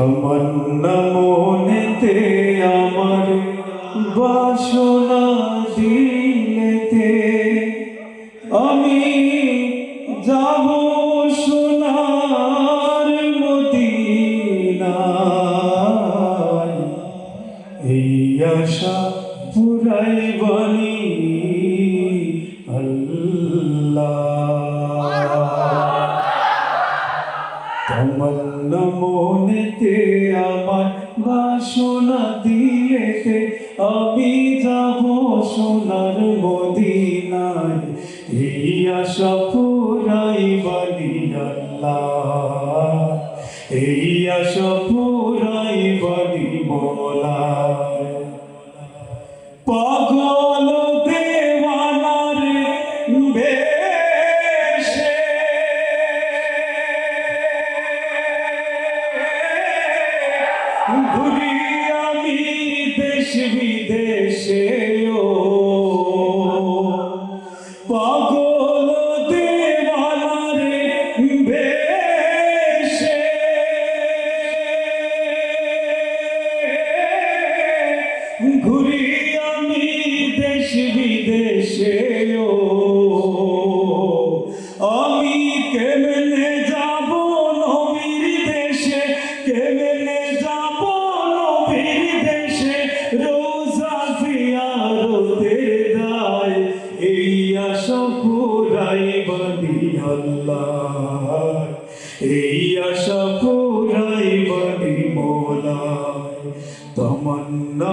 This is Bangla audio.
তমন্না মনেতে আমার বাসনা দিলেতে আমি যাব সোনার মদিনায়। এই আশা পুরাই বলি, আল্লাহ। তমন্না মনেতে আমার বাসনা দিয়েতে আমি যাব সোনার মদিনায়। এই আশা পুরাই আল্লাহ। এই আশা পুরাই মোলায়। পাগল ঘুরি আমি দেশ বিদেশে নবীর দেশে রোজা জিয়ারতে যায়। এই আশা পুরাই বলি আল্লাহ। এই আশা পুরাই বলি মোলা তমন্না